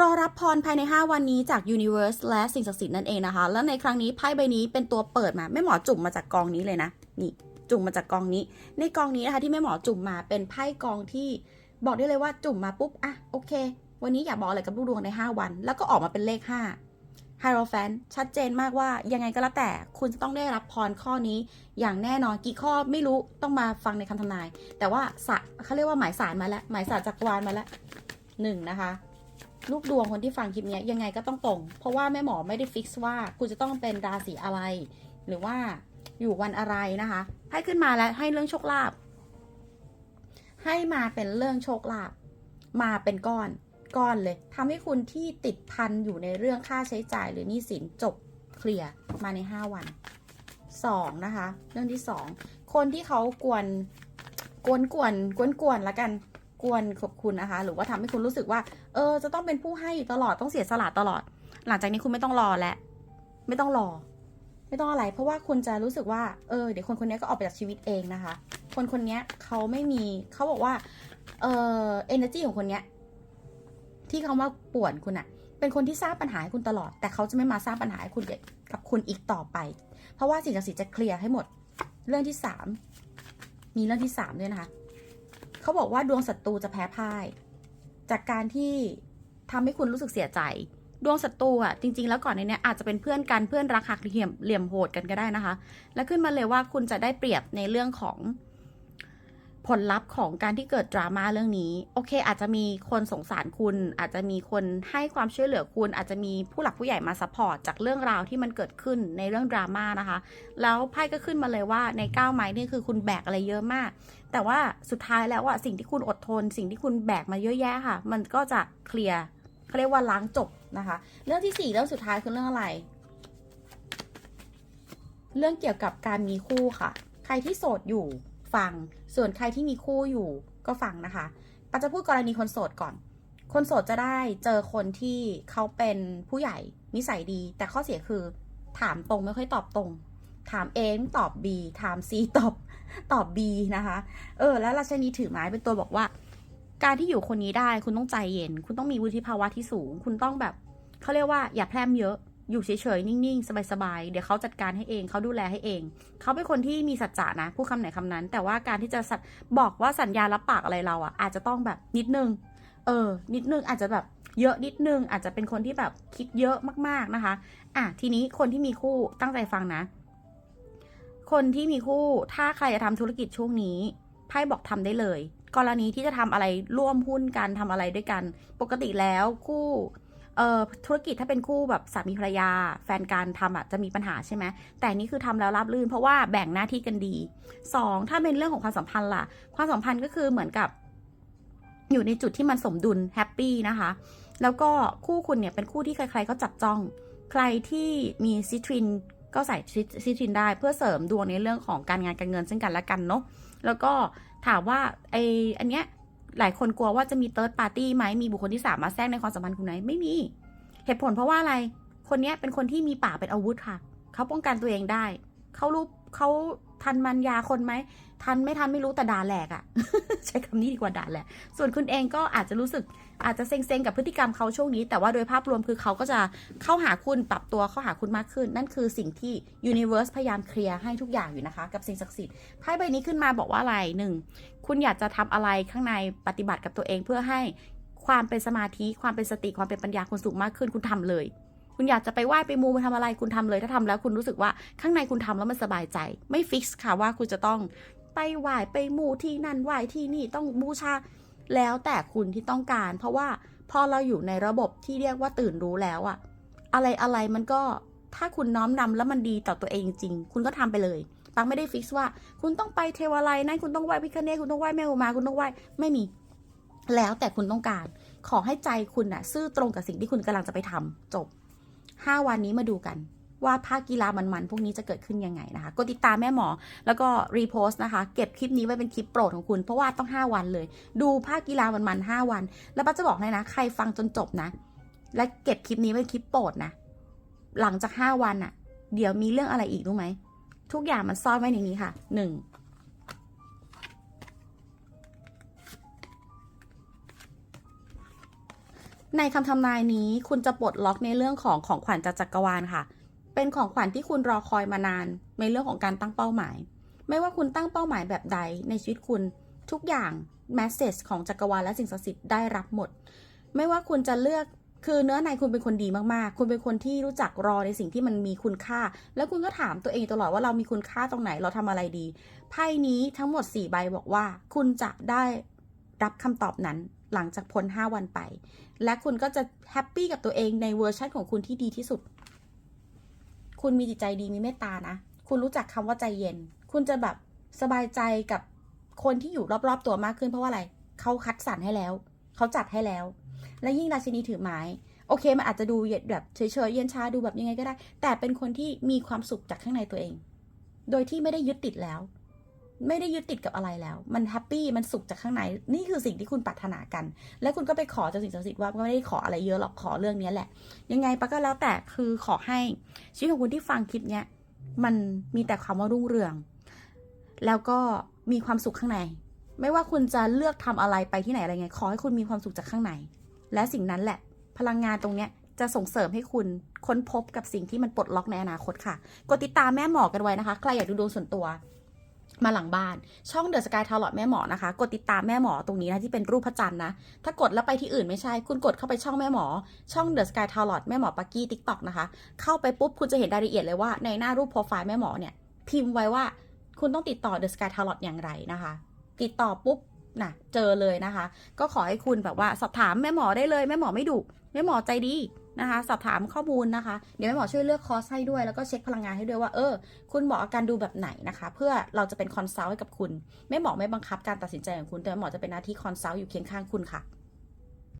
รอรับพรภายใน 5 วันนี้จาก Universe และสิ่งศักดิ์สิทธิ์นั่นเองนะคะ แล้วในครั้งนี้ไพ่ใบนี้เป็นตัวเปิดมาแม่หมอจุ่มมาจากกองนี้เลยนะ นี่จุ่มมาจากกองนี้ ในกองนี้นะคะที่แม่หมอจุ่มมาเป็นไพ่กองที่บอกได้เลยว่าจุ่มมาปุ๊บอะโอเค วันนี้อยากบอกอะไรกับลูกดวงใน 5 วัน แล้วก็ออกมาเป็นเลข5 h i e r o p h a n t ชัดเจนมากว่ายังไงก็แล้วแต่คุณจะต้องได้รับพรข้อนี้ อย่างแน่นอนกี่ข้อไม่รู้ต้องมาฟังในคำทำนาย แต่ว่าสะเขาเรียกว่าหมายสารมาแล้วหมายสารจักรวาลมาแล้วหนึ่งนะคะ ลูกดวงคนที่ฟังคลิปนี้ยังไงก็ต้องตรง เพราะว่าแม่หมอไม่ได้ฟิกซ์ว่าคุณจะต้องเป็นราศีอะไร หรือว่าอยู่วันอะไรนะคะให้ขึ้นมาแล้วให้เรื่องโชคลาภให้มาเป็นเรื่องโชคลาภมาเป็นก้อนก้อนเลยทำให้คุณที่ติดพันอยู่ในเรื่องค่าใช้จ่ายหรือหนี้สินจบเคลียร์มาใน 5 วันสองนะคะ เรื่องที่สองคนที่เขากวนกวนกวนกวนกวนละกัน กวนขอบคุณนะคะ หรือว่าทำให้คุณรู้สึกว่า เออ จะต้องเป็นผู้ให้ตลอดต้องเสียสละตลอด หลังจากนี้คุณไม่ต้องรอแล้วไม่ต้องรอ ไม่ต้องอะไร เพราะว่าคุณจะรู้สึกว่า เออ เดี๋ยวคนคนนี้ก็ออกไปจากชีวิตเองนะคะ คนคนนี้เขาไม่มีเขาบอกว่า เออ energy ของคนนี้ที่เขามาป่วนคุณอะเป็นคนที่สร้างปัญหาให้คุณตลอด แต่เขาจะไม่มาสร้างปัญหาให้คุณกับคุณอีกต่อไป เพราะว่าสิ่งศักดิ์สิทธิ์จะเคลียร์ให้หมด เรื่องที่สามมีเรื่องที่สามด้วยนะคะ เขาบอกว่าดวงศัตรูจะแพ้พ่าย จากการที่ทำให้คุณรู้สึกเสียใจ ดวงศัตรูอะจริง ๆ แล้วก่อนในนี้อาจจะเป็นเพื่อนกันเพื่อนรักหักเหลี่ยมเหลี่ยมโหดกันก็ได้นะคะ แล้วขึ้นมาเลยว่าคุณจะได้เปรียบในเรื่องของ ผลลัพธ์ของการที่เกิดดราม่าเรื่องนี้ โอเค อาจจะมีคนสงสารคุณ อาจจะมีคนให้ความช่วยเหลือคุณ อาจจะมีผู้หลักผู้ใหญ่มาซัพพอร์ตจากเรื่องราวที่มันเกิดขึ้นในเรื่องดราม่านะคะ แล้วไพ่ก็ขึ้นมาเลยว่าในก้าวไม้นี่คือคุณแบกอะไรเยอะมาก แต่ว่าสุดท้ายแล้วอะสิ่งที่คุณอดทน สิ่งที่คุณแบกมาเยอะแยะค่ะ มันก็จะเคลียร์เขาเรียกว่าล้างจบนะคะ เรื่องที่สี่เรื่องสุดท้ายคือเรื่องอะไร เรื่องเกี่ยวกับการมีคู่ค่ะ ใครที่โสดอยู่ฟัง ส่วนใครที่มีคู่อยู่ก็ฟังนะคะปัจจะพูดกรณีคนโสดก่อน คนโสดจะได้เจอคนที่เขาเป็นผู้ใหญ่นิสัยดี แต่ข้อเสียคือ ถามตรงไม่ค่อยตอบตรง ถามเองตอบ B ถาม C ตอบตอบ B นะคะ เออ แล้วราชนีถือไม้เป็นตัวบอกว่า การที่อยู่คนนี้ได้คุณต้องใจเย็น คุณต้องมีวุฒิภาวะที่สูง คุณต้องแบบเขาเรียกว่าอย่าแพร่มเยอะ อยู่เฉยๆ นิ่งๆ สบายๆ เดี๋ยวเขาจัดการให้เองเขาดูแลให้เอง เขาเป็นคนที่มีสัจจะนะพูดคำไหนคำนั้น แต่ว่าการที่จะสัญบอกว่าสัญญารับปากอะไรเราอะ่ะ อาจจะต้องแบบนิดนึง เออ นิดนึงอาจจะแบบเยอะนิดนึง อาจจะเป็นคนที่แบบคิดเยอะมากๆนะคะ อะทีนี้คนที่มีคู่ตั้งใจฟังนะ คนที่มีคู่ถ้าใครจะทำธุรกิจช่วงนี้ไพ่บอกทำได้เลย กรณีที่จะทำอะไรร่วมหุ้นกันทำอะไรด้วยกัน ปกติแล้วคู่ เอ่อธุรกิจถ้าเป็นคู่แบบสามีภรรยา แฟนการทำอะจะมีปัญหาใช่ไหมแต่นี่คือทำแล้วราบรื่น เพราะว่าแบ่งหน้าที่กันดีสองถ้าเป็นเรื่องของความสัมพันธ์ล่ะ ความสัมพันธ์ก็คือเหมือนกับ อยู่ในจุดที่มันสมดุลแฮปปี้นะคะ แล้วก็คู่คุณเนี่ยเป็นคู่ที่ใครๆก็จับจ้อง ใครที่มีซิทรินก็ใส่ซิทรินได้เพื่อเสริมดวงในเรื่องของการงานการเงินซึ่งกันและกันเนาะแล้วก็ถามว่าไออันเนี้ย หลายคนกลัวว่าจะมีเติร์ดปาร์ตี้ไหมมีบุคคลที่สามมาแทรกในความสัมพันธ์คุณไหมไม่มี เหตุผลเพราะว่าอะไร คนนี้เป็นคนที่มีป่าเป็นอาวุธค่ะ เขาป้องกันตัวเองได้ เขารู้เขาทันมันยาคนไหม ทันไม่ทันไม่รู้แต่ด่าแหลกอะ่ะ ใช้คำนี้ดีกว่าด่าแหลกส่วนคุณเองก็อาจจะรู้สึกอาจจะเซ็งๆกับพฤติกรรมเขาช่วงนี้ แต่ว่าโดยภาพรวมคือเขาก็จะเข้าหาคุณปรับตัวเข้าหาคุณมากขึ้น นั่นคือสิ่งที่ Universe พยายามเคลียร์ให้ทุกอย่างอยู่นะคะ กับสิ่งศักดิ์สิทธิ์ไพ่ใบนี้ขึ้นมาบอกว่าอะไรหนึ่งคุณอยากจะทำอะไรข้างในปฏิบัติกับตัวเองเพื่อให้ความเป็นสมาธิความเป็นสติความเป็นปัญญาคุณสูงมากขึ้นคุณทำเลย คุณอยากจะไปไหว้ไปมูไปทำอะไรคุณทำเลยถ้าทำแล้วคุณรู้สึกว่าข้างในคุณทำแล้วมันสบายใจ ไม่ฟิกซ์ค่ะว่าคุณจะต้องไปไหว้ไปมูที่นั่นไหว้ที่นี่ต้องบูชาแล้วแต่คุณที่ต้องการ เพราะว่าพอเราอยู่ในระบบที่เรียกว่าตื่นรู้แล้วอะอะไรอะไรมันก็ถ้าคุณน้อมนำแล้วมันดีต่อตัวเองจริง คุณก็ทำไปเลยปังไม่ได้ฟิกซ์ว่า คุณต้องไปเทวาลัยนั่นคุณต้องไหว้พิคเนตคุณต้องไหว้แม่อุมาคุณต้องไหว้ไม่มี แล้วแต่คุณต้องการ ขอให้ใจคุณน่ะซื่อตรงกับสิ่งที่คุณกำลังจะไปทำจบ 5 วันนี้มาดูกันว่าภาคกีฬามันๆ พวกนี้จะเกิดขึ้นยังไงนะคะ กดติดตามแม่หมอ แล้วก็รีโพสต์นะคะ เก็บคลิปนี้ไว้เป็นคลิปโปรดของคุณ เพราะว่าต้อง 5 วันเลย ดูภาคกีฬามันๆ 5 วัน แล้วป้าจะบอกให้นะ ใครฟังจนจบนะ และเก็บคลิปนี้ไว้เป็นคลิปโปรดนะ หลังจาก 5 วันอะเดี๋ยวมีเรื่องอะไรอีกรู้ไหม ทุกอย่างมันซ่อนไว้ในนี้ค่ะ 1 ในคำทำนายนี้คุณจะปลดล็อกในเรื่องของของขวัญจากจักรวาลค่ะ เป็นของขวัญที่คุณรอคอยมานาน ในเรื่องของการตั้งเป้าหมาย ไม่ว่าคุณตั้งเป้าหมายแบบใดในชีวิตคุณทุกอย่างแมสเซจของจักรวาลและสิ่งศักดิ์สิทธิ์ได้รับหมด ไม่ว่าคุณจะเลือกคือเนื้อในคุณเป็นคนดีมากๆ คุณเป็นคนที่รู้จักรอในสิ่งที่มันมีคุณค่า แล้วคุณก็ถามตัวเองตลอดว่าเรามีคุณค่าตรงไหน เราทำอะไรดี ไพ่นี้ทั้งหมด4ใบบอกว่า คุณจะได้ รับคำตอบนั้นหลังจากพ้น 5 วันไป และคุณก็จะแฮปปี้กับตัวเองในเวอร์ชันของคุณที่ดีที่สุด คุณมีจิตใจดีมีเมตตานะ คุณรู้จักคำว่าใจเย็น คุณจะแบบสบายใจกับคนที่อยู่รอบๆตัวมากขึ้นเพราะว่าอะไร เขาคัดสรรให้แล้ว เขาจัดให้แล้ว และยิ่งราชินีถือไม้โอเคมันอาจจะดูแบบเฉยๆเย็นชาดูแบบยังไงก็ได้ แต่เป็นคนที่มีความสุขจากข้างในตัวเอง โดยที่ไม่ได้ยึดติดแล้ว ไม่ได้ยึดติดกับอะไรแล้ว มันแฮปปี้มันสุขจากข้างใน นี่คือสิ่งที่คุณปรารถนากัน และคุณก็ไปขอจากสิ่งศักดิ์สิทธิ์ว่าก็ไม่ได้ขออะไรเยอะหรอกขอเรื่องนี้แหละ ยังไงปะก็แล้วแต่คือขอให้ชีวิตของคุณที่ฟังคลิปเนี้ยมันมีแต่ความว่ารุ่งเรือง แล้วก็มีความสุขข้างใน ไม่ว่าคุณจะเลือกทำอะไรไปที่ไหนอะไรไง ขอให้คุณมีความสุขจากข้างใน และสิ่งนั้นแหละ พลังงานตรงเนี้ยจะส่งเสริมให้คุณค้นพบกับสิ่งที่มันปลดล็อกในอนาคตค่ะ กดติดตามแม่หมอกันไว้นะคะ ใครอยากดูดวงส่วนตัว มาหลังบ้าน ช่องเดอะสกายทาร์ลอตแม่หมอนะคะ กดติดตามแม่หมอตรงนี้นะที่เป็นรูปพระจันทร์นะ ถ้ากดแล้วไปที่อื่นไม่ใช่ คุณกดเข้าไปช่องแม่หมอ ช่องเดอะสกายทาร์ลอตแม่หมอปักกี้ทิกตอกนะคะ เข้าไปปุ๊บคุณจะเห็นรายละเอียดเลยว่าในหน้ารูปโปรไฟล์แม่หมอเนี่ย พิมพ์ไว้ว่าคุณต้องติดต่อเดอะสกายทาร์ลอตอย่างไรนะคะ ติดต่อปุ๊บนะเจอเลยนะคะ ก็ขอให้คุณแบบว่าสอบถามแม่หมอได้เลย แม่หมอไม่ดุแม่หมอใจดี นะคะ สอบถามข้อมูลนะคะ เดี๋ยวแม่หมอช่วยเลือกคอร์สให้ด้วย แล้วก็เช็คพลังงานให้ด้วยว่า เออ คุณเหมาะกับการดูแบบไหนนะคะ เพื่อเราจะเป็นคอนซัลท์ให้กับคุณ แม่หมอไม่บังคับการตัดสินใจของคุณ แต่แม่หมอจะเป็นหน้าที่คอนซัลท์อยู่เคียงข้างคุณค่ะ